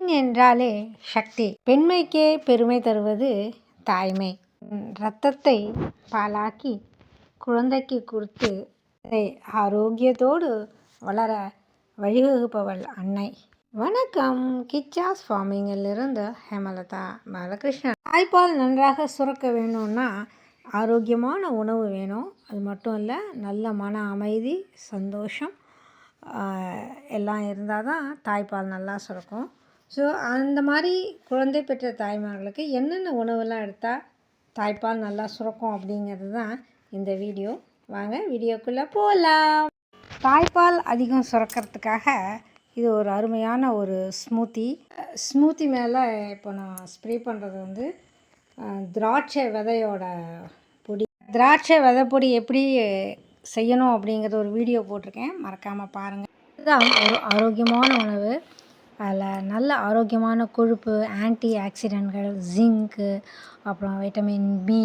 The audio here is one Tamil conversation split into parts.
என்றாலே சக்தி. பெண்மைக்கே பெருமை தருவது தாய்மை. இரத்தத்தை பாலாக்கி குழந்தைக்கு கொடுத்து அதை ஆரோக்கியத்தோடு வளர வழிவகுப்பவள் அன்னை. வணக்கம். கிச்சாஸ் ஃபார்மிங்கிலிருந்து ஹேமலதா பாலகிருஷ்ணன். தாய்ப்பால் நன்றாக சுரக்க வேணும்னா ஆரோக்கியமான உணவு வேணும். அது மட்டும் இல்லை நல்ல மன அமைதி சந்தோஷம் எல்லாம் இருந்தால் தான் தாய்ப்பால் நல்லா சுரக்கும். ஸோ அந்த மாதிரி குழந்தை பெற்ற தாய்மார்களுக்கு என்னென்ன உணவுலாம் எடுத்தால் தாய்ப்பால் நல்லா சுரக்கும் அப்படிங்கிறது தான் இந்த வீடியோ. வாங்க வீடியோக்குள்ளே போகலாம் தாய்ப்பால் அதிகம் சுரக்கிறதுக்காக இது ஒரு அருமையான ஒரு ஸ்மூத்தி. ஸ்மூத்தி மேலே இப்போ நான் ஸ்ப்ரே பண்ணுறது வந்து திராட்சை விதையோட பொடி. திராட்சை விதை பொடி எப்படி செய்யணும் அப்படிங்கிறது ஒரு வீடியோ போட்டிருக்கேன். மறக்காமல் பாருங்கள் இதுதான் ஒரு ஆரோக்கியமான உணவு. அதில் நல்ல ஆரோக்கியமான கொழுப்பு ஆன்டி ஆக்சிடென்ட்கள் ஜிங்க்கு அப்புறம் வைட்டமின் பி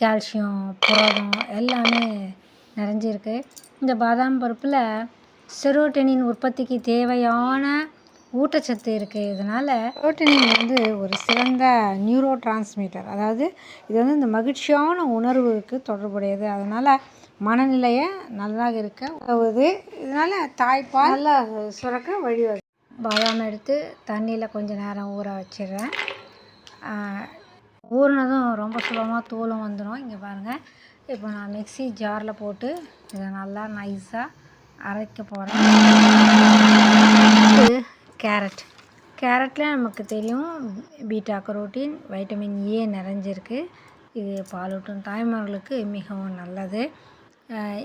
கால்சியம் புரதம் எல்லாமே நிறைஞ்சிருக்கு. இந்த பாதாம் பருப்பில் செரோட்டனின் உற்பத்திக்கு தேவையான ஊட்டச்சத்து இருக்குது இதனால் செரோட்டனின் வந்து ஒரு சிறந்த நியூரோ டிரான்ஸ்மிட்டர் அதாவது இது வந்து இந்த மகிழ்ச்சியான உணர்வுக்கு தொடர்புடையது. அதனால் மனநிலையை நல்லா இருக்க உதவுது. இதனால் தாய்ப்பால் நல்லா சுரக்க வழிவகை பாதாம் எடுத்து தண்ணியில் கொஞ்ச நேரம் ஊற வச்சிடுறேன். ஊறினதும் ரொம்ப சுலபமாக தூளும் வந்துடும் இங்கே பாருங்கள் இப்போ நான் மிக்சி ஜாரில் போட்டு இதை நல்லா நைஸாக அரைக்க போகிறேன் கேரட். கேரட்டில் நமக்கு தெரியும் பீட்டா கரோட்டின் வைட்டமின் ஏ நிறைஞ்சிருக்கு. இது பாலூட்டும் தாய்மார்களுக்கு மிகவும் நல்லது.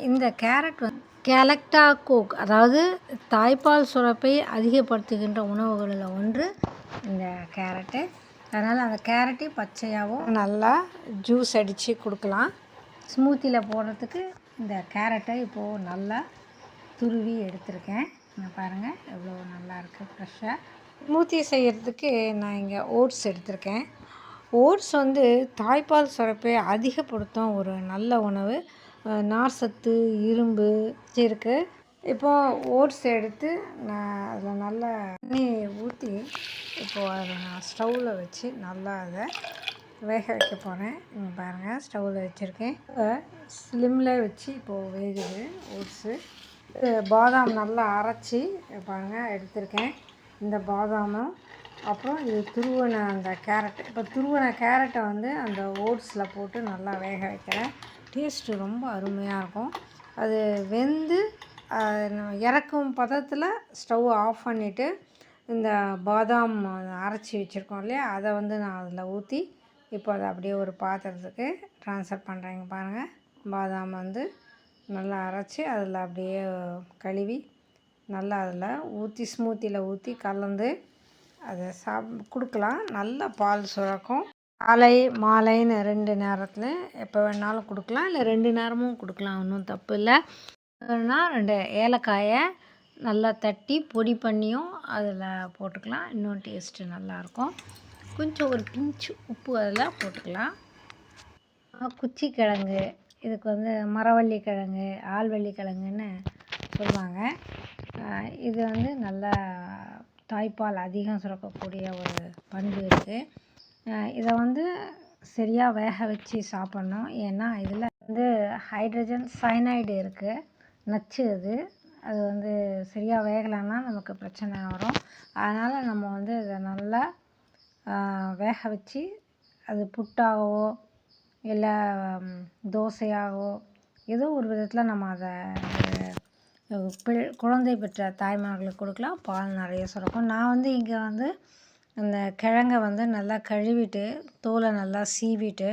இந்த கேரட் வந்து கேலக்டா கோக் அதாவது தாய்ப்பால் சுரப்பை அதிகப்படுத்துகின்ற உணவுகளில் ஒன்று இந்த கேரட்டு. அதனால் அந்த கேரட்டை பச்சையாகவும் நல்லா ஜூஸ் அடித்து கொடுக்கலாம். ஸ்மூத்தியில் போடுறதுக்கு இந்த கேரட்டை இப்போது நல்லா துருவி எடுத்திருக்கேன். பாருங்கள் எவ்வளோ நல்லா இருக்குது ஃப்ரெஷ்ஷாக ஸ்மூத்தி செய்கிறதுக்கு நான் இங்கே ஓட்ஸ் எடுத்திருக்கேன். ஓட்ஸ் வந்து தாய்ப்பால் சுரப்பை அதிகப்படுத்தும் ஒரு நல்ல உணவு. நார்சத்து நார் சத்து இரும்பு இருக்கு. இப்போ ஓட்ஸ் எடுத்து நான் அதில் நல்லா தண்ணி ஊற்றி இப்போது அதை நான் ஸ்டவ்வில் வச்சு நல்லா அதை வேக வைக்க போகிறேன் இங்கே பாருங்கள் ஸ்டவ்வில் வச்சுருக்கேன். ஸ்லிம்மில் வச்சு இப்போது வேகுது ஓட்ஸு. பாதாம் நல்லா அரைச்சி பாருங்கள் எடுத்திருக்கேன். இந்த பாதாமும் அப்புறம் இது துருவன அந்த கேரட். இப்போ துருவன கேரட்டை வந்து அந்த ஓட்ஸில் போட்டு நல்லா வேக வைக்கிறேன். டேஸ்ட்டு ரொம்ப அருமையாக இருக்கும். அது வெந்து இறக்கும் பதத்தில் ஸ்டவ் ஆஃப் பண்ணிவிட்டு இந்த பாதாம் அரைச்சி வச்சுருக்கோம் இல்லையா? அதை வந்து நான் அதில் ஊற்றி இப்போ அதை அப்படியே ஒரு பாத்திரத்துக்கு ட்ரான்ஸ்ஃபர் பண்ணுறேங்க பாருங்கள் பாதாம் வந்து நல்லா அரைச்சி அதில் அப்படியே கழுவி நல்லா அதில் ஊற்றி ஸ்மூத்தியில் ஊற்றி கலந்து அதை சாப் கொடுக்கலாம். நல்லா பால் சுரக்கும். காலை மாலைன்னு ரெண்டு நேரத்தில் எப்போ வேணாலும் கொடுக்கலாம். இல்லை ரெண்டு நேரமும் கொடுக்கலாம். ஒன்றும் தப்பு இல்லை. இல்லைன்னா ரெண்டு ஏலக்காயை நல்லா தட்டி பொடி பண்ணியும் அதில் போட்டுக்கலாம். இன்னும் டேஸ்ட்டு நல்லாயிருக்கும். கொஞ்சம் ஒரு பிஞ்சு உப்பு அதில் போட்டுக்கலாம். குச்சி கிழங்கு இதுக்கு வந்து மரவள்ளி கிழங்கு ஆள்வள்ளி கிழங்குன்னு சொல்லுவாங்க. இது வந்து நல்லா தாய்ப்பால் அதிகம் சுரக்கக்கூடிய ஒரு பண்பு இருக்குது இதை வந்து சரியாக வேக வச்சு சாப்பிட்ணும். ஏன்னா இதில் வந்து ஹைட்ரஜன் சைனைடு இருக்குது நச்சு அது. அது வந்து சரியாக வேகலைன்னா நமக்கு பிரச்சனை வரும். அதனால் நம்ம வந்து இதை நல்லா வேக வச்சு அது புட்டாகவோ இல்லை தோசையாகவோ ஏதோ ஒரு விதத்தில் நம்ம அதை பிள் குழந்தை பெற்ற தாய்மார்களுக்கு கொடுக்கலாம். பால் நிறைய சுரக்கும். நான் வந்து இங்கே வந்து அந்த கிழங்கை வந்து நல்லா கழுவிட்டு தோலை நல்லா சீவிட்டு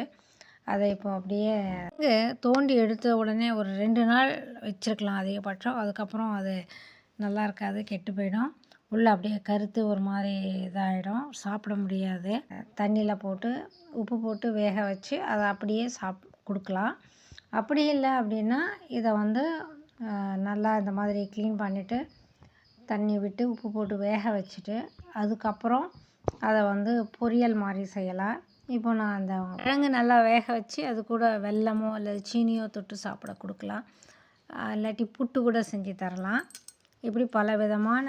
அதை இப்போ அப்படியே இங்கே தோண்டி எடுத்த உடனே ஒரு ரெண்டு நாள் வச்சுருக்கலாம் அதிகபட்சம். அதுக்கப்புறம் அது நல்லா இருக்காது கெட்டு போயிடும். உள்ளே அப்படியே கருத்து ஒரு மாதிரி இதாகிடும் சாப்பிட முடியாது. தண்ணியில் போட்டு உப்பு போட்டு வேக வச்சு அதை அப்படியே சாப் கொடுக்கலாம். அப்படி இல்லை அப்படின்னா இதை வந்து நல்லா இந்த மாதிரி க்ளீன் பண்ணிவிட்டு தண்ணி விட்டு உப்பு போட்டு வேக வச்சுட்டு அதுக்கப்புறம் அதை வந்து பொரியல் மாதிரி செய்யலாம். இப்போ நான் அந்த கிழங்கு நல்லா வேக வச்சு அது கூட வெல்லமோ அல்லது சீனியோ தொட்டு சாப்பிட கொடுக்கலாம். இல்லாட்டி புட்டு கூட செஞ்சு தரலாம். இப்படி பல விதமான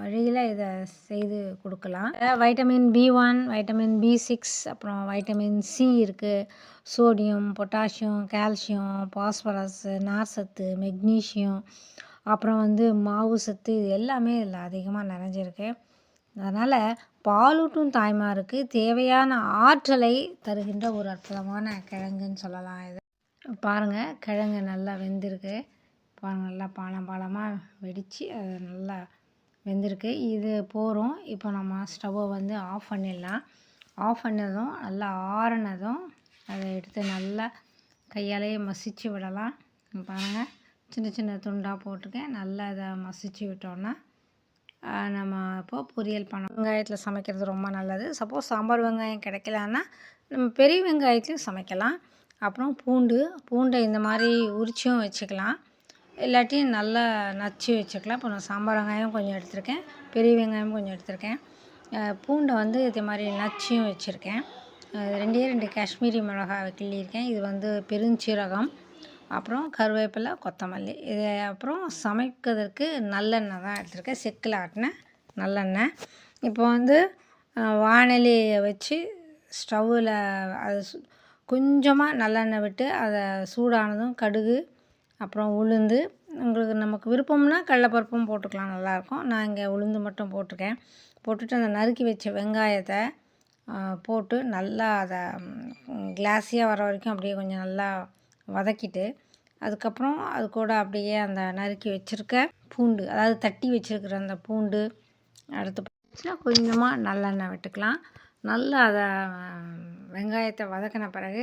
வழியில் இதை செய்து கொடுக்கலாம். Vitamin B one vitamin B six அப்புறம் வைட்டமின் சி இருக்குது சோடியம் பொட்டாசியம் கால்சியம் பாஸ்பரஸ் நார்சத்து மெக்னீஷியம் அப்புறம் வந்து மாவு சத்து இது எல்லாமே இதில் அதிகமாக நிறைஞ்சிருக்கு. அதனால் பாலூட்டும் தாய்மாருக்கு தேவையான ஆற்றலை தருகின்ற ஒரு அற்புதமான கிழங்குன்னு சொல்லலாம் இது. பாருங்கள் கிழங்கு நல்லா வெந்திருக்கு. பாருங்கள் நல்லா பாலம் பாலமாக வெடித்து அது நல்லா வெந்திருக்கு. இது போகிறோம் இப்போ நம்ம ஸ்டவ்வை வந்து ஆஃப் பண்ணிடலாம். ஆஃப் பண்ணதும் நல்லா ஆறுனதும் அதை எடுத்து நல்லா கையாலேயே மசிச்சு விடலாம். பாருங்கள் சின்ன சின்ன துண்டாக போட்டிருக்கேன். நல்லா இதை மசிச்சு விட்டோன்னா நம்ம இப்போது பொரியல் பண்ணோம் வெங்காயத்தில் சமைக்கிறது ரொம்ப நல்லது. சப்போஸ் சாம்பார் வெங்காயம் கிடைக்கலன்னா நம்ம பெரிய வெங்காயத்துலையும் சமைக்கலாம். அப்புறம் பூண்டு பூண்டை இந்த மாதிரி உரிச்சியும் வச்சுக்கலாம். இல்லாட்டி நல்லா நச்சு வச்சுக்கலாம். இப்போ நான் சாம்பார் வெங்காயம் கொஞ்சம் எடுத்திருக்கேன். பெரிய வெங்காயம் கொஞ்சம் எடுத்திருக்கேன். பூண்டை வந்து இதே மாதிரி நச்சியும் வச்சுருக்கேன். ரெண்டே ரெண்டு காஷ்மீரி மிளகாய் கிள்ளியிருக்கேன் இது வந்து பெருஞ்சீரகம். அப்புறம் கருவேப்பிலை கொத்தமல்லி. இது அப்புறம் சமைக்கிறதுக்கு நல்லெண்ணெய் தான் எடுத்துருக்கேன். செக்கில் ஆட்டின நல்லெண்ணெய். இப்போ வந்து வானலியை வச்சு ஸ்டவ்வில் அது கொஞ்சமாக நல்லெண்ணெய் விட்டு அதை சூடானதும் கடுகு அப்புறம் உளுந்து. உங்களுக்கு நமக்கு விருப்பம்னா கடலப்பருப்பும் போட்டுக்கலாம் நல்லாயிருக்கும். நான் இங்கே உளுந்து மட்டும் போட்டிருக்கேன். போட்டுட்டு அந்த நறுக்கி வச்ச வெங்காயத்தை போட்டு நல்லா அதை கிளாஸியாக வர வரைக்கும் அப்படியே கொஞ்சம் நல்லா வதக்கிட்டு அதுக்கப்புறம் அது கூட அப்படியே அந்த நறுக்கி வச்சுருக்க பூண்டு அதாவது தட்டி வச்சுருக்கிற அந்த பூண்டு அடுத்து கொஞ்சமாக நல்லெண்ணெய் விட்டுக்கலாம். நல்லா அதை வெங்காயத்தை வதக்கின பிறகு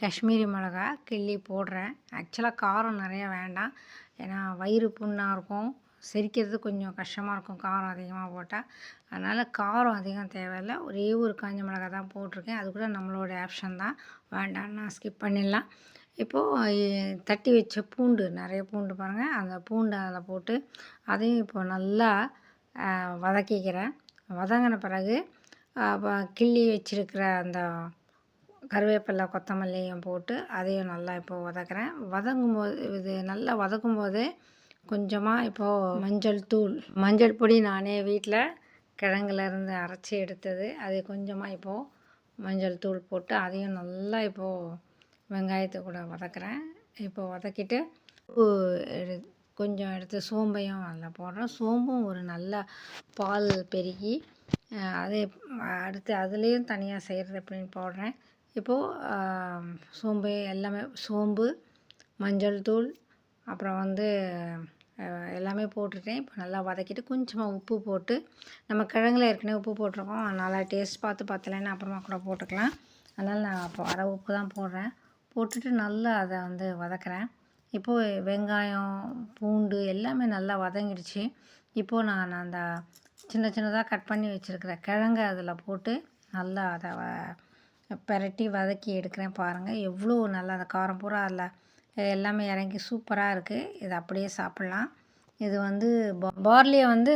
காஷ்மீரி மிளகா கிள்ளி போடுறேன். ஆக்சுவலாக காரம் நிறையா வேண்டாம். ஏன்னா வயிறு புண்ணாக இருக்கும். செரிக்கிறது கொஞ்சம் கஷ்டமாக இருக்கும். காரம் அதிகமாக போட்டால் அதனால் காரம் அதிகம் தேவையில்லை. ஒரே ஒரு காஞ்ச மிளகா தான் போட்டிருக்கேன். அது கூட நம்மளோட ஆப்ஷன் தான். வேண்டாம் நான் ஸ்கிப் பண்ணிடலாம். இப்போது தட்டி வச்ச பூண்டு நிறைய பூண்டு பாருங்கள் அந்த பூண்டை அதில் போட்டு அதையும் இப்போ நல்லா வதக்கிக்கிறேன். வதங்கின பிறகு கிள்ளி வச்சுருக்கிற அந்த கருவேப்பிலை கொத்தமல்லியும் போட்டு அதையும் நல்லா இப்போது வதக்குறேன். வதங்கும் போது இது நல்லா வதக்கும் போதே கொஞ்சமாக இப்போது மஞ்சள் தூள் மஞ்சள் பொடி நானே வீட்டில் கிழங்குலேருந்து அரைச்சி எடுத்தது. அது கொஞ்சமாக இப்போது மஞ்சள் தூள் போட்டு அதையும் நல்லா இப்போது வெங்காயத்தை கூட வதக்குறேன். இப்போ வதக்கிட்டு கொஞ்சம் எடுத்து சோம்பையும் அதில் போடுறேன். சோம்பும் ஒரு நல்ல பால் பெருகி அதே அடுத்து அதுலேயும் தனியாக செய்கிறது அப்படின்னு போடுறேன். இப்போது சோம்பு எல்லாமே சோம்பு மஞ்சள் தூள் அப்புறம் வந்து எல்லாமே போட்டுட்டேன். இப்போ நல்லா வதக்கிட்டு கொஞ்சமாக உப்பு போட்டு நம்ம கிழங்குல ஏற்கனவே உப்பு போட்டிருக்கோம். நல்லா டேஸ்ட் பார்த்து பத்தலைன்னா அப்புறமா கூட போட்டுக்கலாம். அதனால் நான் அப்போ அரை உப்பு தான் போடுறேன். போட்டுட்டு நல்லா அதை வந்து வதக்குறேன். இப்போது வெங்காயம் பூண்டு எல்லாமே நல்லா வதங்கிடுச்சு. இப்போது நான் அந்த சின்ன சின்னதாக கட் பண்ணி வச்சுருக்கிற கிழங்கு அதில் போட்டு நல்லா அதை பெரட்டி வதக்கி எடுக்கிறேன் பாருங்கள் எவ்வளோ நல்லா அந்த காரம் பூரா அதில் எல்லாமே இறங்கி சூப்பராக இருக்குது இதை அப்படியே சாப்பிட்லாம். இது வந்து பார்லியை வந்து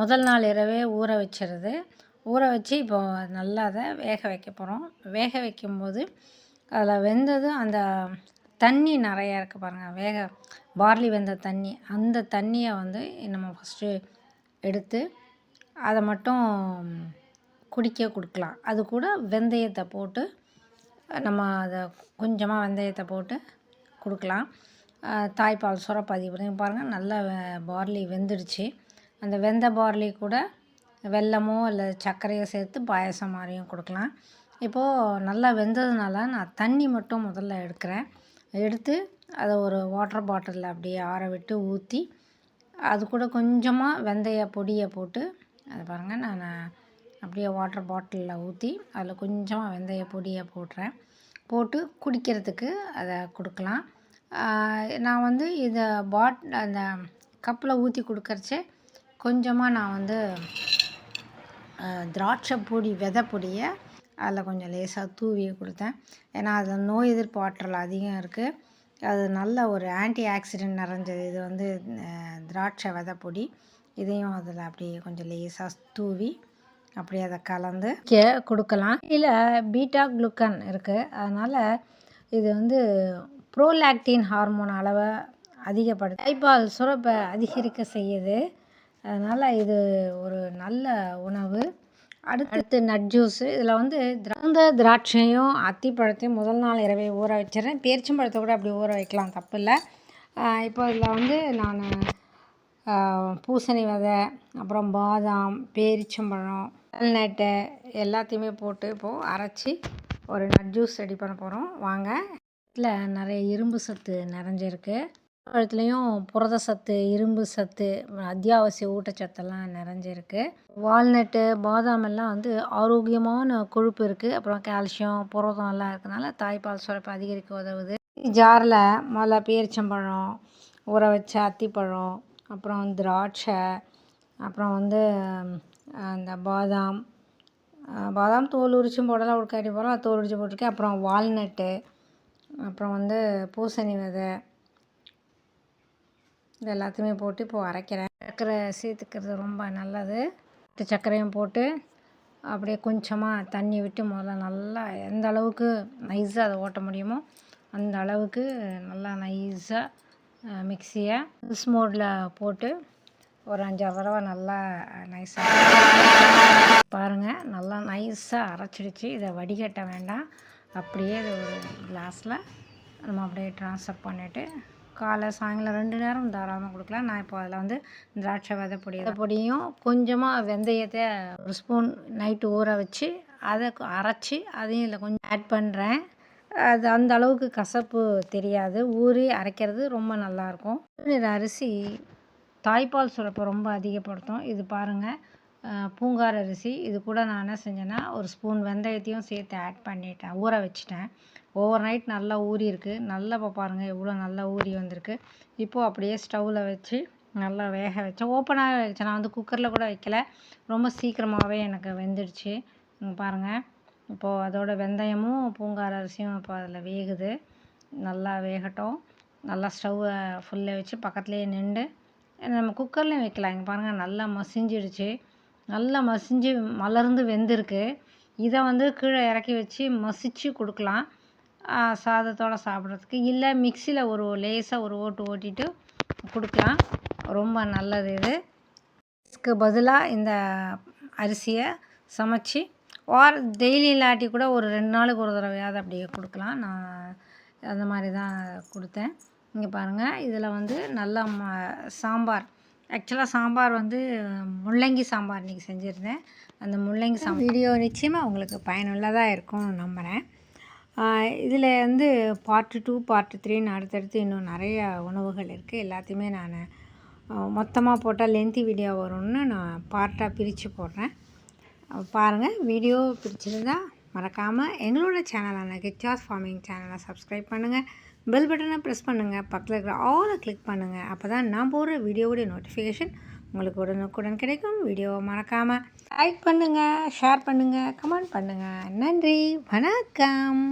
முதல் நாள் இரவே ஊற வச்சிருது. ஊற வச்சு இப்போ நல்லா அதை வேக வைக்க போகிறோம் வேக வைக்கும்போது அதில் வெந்ததும் அந்த தண்ணி நிறையா இருக்குது பாருங்கள் வேக பார்லி வெந்த தண்ணி. அந்த தண்ணியை வந்து நம்ம ஃபஸ்ட்டு எடுத்து அதை மட்டும் குடிக்க கொடுக்கலாம். அது கூட வெந்தயத்தை போட்டு நம்ம அதை கொஞ்சமாக வெந்தயத்தை போட்டு கொடுக்கலாம். தாய்ப்பால் சுரப்பாதி பாருங்கள் நல்லா பார்லி வெந்துடுச்சு. அந்த வெந்த பார்லி கூட வெல்லமோ இல்லை சர்க்கரையோ சேர்த்து பாயசம் மாதிரியும் கொடுக்கலாம். இப்போது நல்லா வெந்ததுனால நான் தண்ணி மட்டும் முதல்ல எடுக்கிறேன். எடுத்து அதை ஒரு வாட்டர் பாட்டிலில் அப்படியே ஆற விட்டு ஊற்றி அது கூட கொஞ்சமாக வெந்தய பொடியை போட்டு அது பாருங்கள் நான் அப்படியே வாட்டர் பாட்டிலில் ஊற்றி அதில் கொஞ்சமாக வெந்தய பொடியை போடுறேன். போட்டு குடிக்கிறதுக்கு அதை கொடுக்கலாம். நான் வந்து இதை பாட் அந்த கப்பில் ஊற்றி கொடுக்கறச்சே கொஞ்சமாக நான் வந்து திராட்சை பொடி விதை பொடியை அதில் கொஞ்சம் லேசாக தூவி கொடுத்தேன். ஏன்னா அதில் நோய் எதிர்ப்பு ஆற்றல் அதிகம் இருக்குது அது நல்ல ஒரு ஆன்டி ஆக்சிடென்ட் நிறைஞ்சது. இது வந்து திராட்சை விதை பொடி. இதையும் அதில் அப்படியே கொஞ்சம் லேசாக தூவி அப்படியே அதை கலந்து கே கொடுக்கலாம். இல்லை பீட்டா குளுக்கன் இருக்குது அதனால் இது வந்து ப்ரோலாக்டின் ஹார்மோன் அளவை அதிகப்படுத்து தாய்ப்பால் சுரப்பை அதிகரிக்க செய்யுது. அதனால் இது ஒரு நல்ல உணவு. அடுத்து நட் ஜூஸு இதில் வந்து திராந்த திராட்சையும் அத்திப்பழத்தையும் முதல் நாள் இரவே ஊற வச்சிடறேன். பேரிச்சம்பழத்தை கூட அப்படி ஊற வைக்கலாம் தப்பு இல்லை. இப்போ இதில் வந்து நான் பூசணி விதை அப்புறம் பாதாம் பேரிச்சம்பழம் நட்டு எல்லாத்தையுமே போட்டு இப்போது அரைச்சி ஒரு நட் ஜூஸ் ரெடி பண்ண போகிறோம் வாங்க. இதில் நிறைய இரும்பு சத்து நிறைஞ்சிருக்கு. பழத்துலேயும் புரத சத்து இரும்பு சத்து அத்தியாவசிய ஊட்டச்சத்தெல்லாம் நிறைஞ்சிருக்கு. வால்நட்டு பாதாம் எல்லாம் வந்து ஆரோக்கியமான கொழுப்பு இருக்குது அப்புறம் கால்சியம் புரதம் எல்லாம் இருக்கனால தாய்ப்பால் சுரப்பு அதிகரிக்க உதவுது. ஜாரில் முதல்ல பேரிச்சம்பழம் ஊற வச்ச அத்திப்பழம் அப்புறம் திராட்சை அப்புறம் வந்து அந்த பாதாம் பாதாம் தோல் உரிச்சும் போடலாம் உட்காட்டி போடலாம் தோல் உரிச்சு போட்டிருக்கேன். அப்புறம் வால்நட்டு அப்புறம் வந்து பூசணி விதை இது எல்லாத்தையுமே போட்டு இப்போது அரைக்கிறேன். சர்க்கரை சேர்த்துக்கிறது ரொம்ப நல்லது. சர்க்கரையும் போட்டு அப்படியே கொஞ்சமாக தண்ணி விட்டு முதல்ல நல்லா எந்த அளவுக்கு நைஸாக அதை ஓட்ட முடியுமோ அந்த அளவுக்கு நல்லா நைஸாக மிக்சியை மிஸ் மோடில் போட்டு ஒரு அஞ்சாறு தடவை நல்லா நைஸாக பாருங்கள் நல்லா நைஸாக அரைச்சிடுச்சு. இதை வடிகட்ட வேண்டாம். அப்படியே இது ஒரு கிளாஸில் நம்ம அப்படியே ட்ரான்ஸ்ஃபர் பண்ணிவிட்டு காலை சாயங்காலம் ரெண்டு நேரம் தாராளமாக கொடுக்கலாம். நான் இப்போ அதில் வந்து திராட்சை விதை பொடி பொடியும் கொஞ்சமாக வெந்தயத்தை ஒரு ஸ்பூன் நைட்டு ஊற வச்சு அதை அரைச்சி அதையும் இதில் கொஞ்சம் ஆட் பண்ணுறேன் அது அந்த அளவுக்கு கசப்பு தெரியாது. ஊறி அரைக்கிறது ரொம்ப நல்லாயிருக்கும் இது அரிசி தாய்ப்பால் சுரப்பை ரொம்ப அதிகப்படுத்தும். இது பாருங்கள் பூங்கார அரிசி. இது கூட நான் என்ன செஞ்சேன்னா ஒரு ஸ்பூன் வெந்தயத்தையும் சேர்த்து ஆட் பண்ணிட்டேன். ஊற வச்சிட்டேன். ஓவர் நைட் நல்லா ஊறியிருக்கு. இருக்குது நல்லா இப்போ பாருங்கள் எவ்வளோ நல்லா ஊறி வந்திருக்கு. இப்போது அப்படியே ஸ்டவ்வில் வச்சு நல்லா வேக வச்சேன் ஓப்பனாக வச்சேன் நான் வந்து குக்கரில் கூட வைக்கல. ரொம்ப சீக்கிரமாகவே எனக்கு வெந்துடுச்சு. பாருங்கள் இப்போது அதோட வெந்தயமும் பூங்கார அரிசியும் இப்போ அதில் வேகுது. நல்லா வேகட்டும். நல்லா ஸ்டவ்வை ஃபுல்லாக வச்சு பக்கத்துலேயே நின்று நம்ம குக்கர்லேயும் வைக்கலாம். இங்கே பாருங்கள் நல்லா மசிஞ்சிடுச்சு. நல்லா மசிஞ்சு மலர்ந்து வெந்திருக்கு. இதை வந்து கீழே இறக்கி வச்சு மசிச்சு கொடுக்கலாம். சாதத்தோடு சாப்பிட்றதுக்கு. இல்லை மிக்சியில் ஒரு லேசாக ஒரு ஓட்டு ஓட்டிட்டு கொடுக்கலாம். ரொம்ப நல்லது இது. இதுக்கு பதிலாக இந்த அரிசியை சமைச்சி வார டெய்லி இல்லாட்டி கூட ஒரு ரெண்டு நாளுக்கு ஒரு தடவையாவது அப்படியே கொடுக்கலாம். நான் அந்த மாதிரி தான் கொடுத்தேன். இங்கே பாருங்கள் இதில் வந்து நல்லா ம சாம்பார். ஆக்சுவலாக சாம்பார் வந்து முள்ளங்கி சாம்பார் இன்றைக்கி செஞ்சுருந்தேன். அந்த முள்ளங்கி சாம்பார் வீடியோ நிச்சயமாக உங்களுக்கு பயனுள்ளதாக இருக்கும்னு நம்புகிறேன் இதில் வந்து பார்ட்டு டூ பார்ட்டு த்ரீன்னு அடுத்தடுத்து இன்னும் நிறைய உணவுகள் இருக்குது எல்லாத்தையுமே நான் மொத்தமாக போட்டால் லென்த்தி வீடியோ வரும்னு நான் பார்ட்டாக பிரித்து போடுறேன். பாருங்கள் வீடியோ பிடிச்சிருந்தா மறக்காமல் எங்களோட சேனலான கிச்சாஸ் ஃபார்மிங் சேனலை சப்ஸ்கிரைப் பண்ணுங்கள் பெல் பட்டனை ப்ரெஸ் பண்ணுங்கள் பக்கத்தில் இருக்கிற ஆலை கிளிக் பண்ணுங்கள் அப்போ தான் நான் போடுற வீடியோவுடைய நோட்டிஃபிகேஷன் உங்களுக்கு உடனுக்குடன் கிடைக்கும். வீடியோவை மறக்காமல் லைக் பண்ணுங்கள் ஷேர் பண்ணுங்கள் கமெண்ட் பண்ணுங்கள் நன்றி வணக்கம்.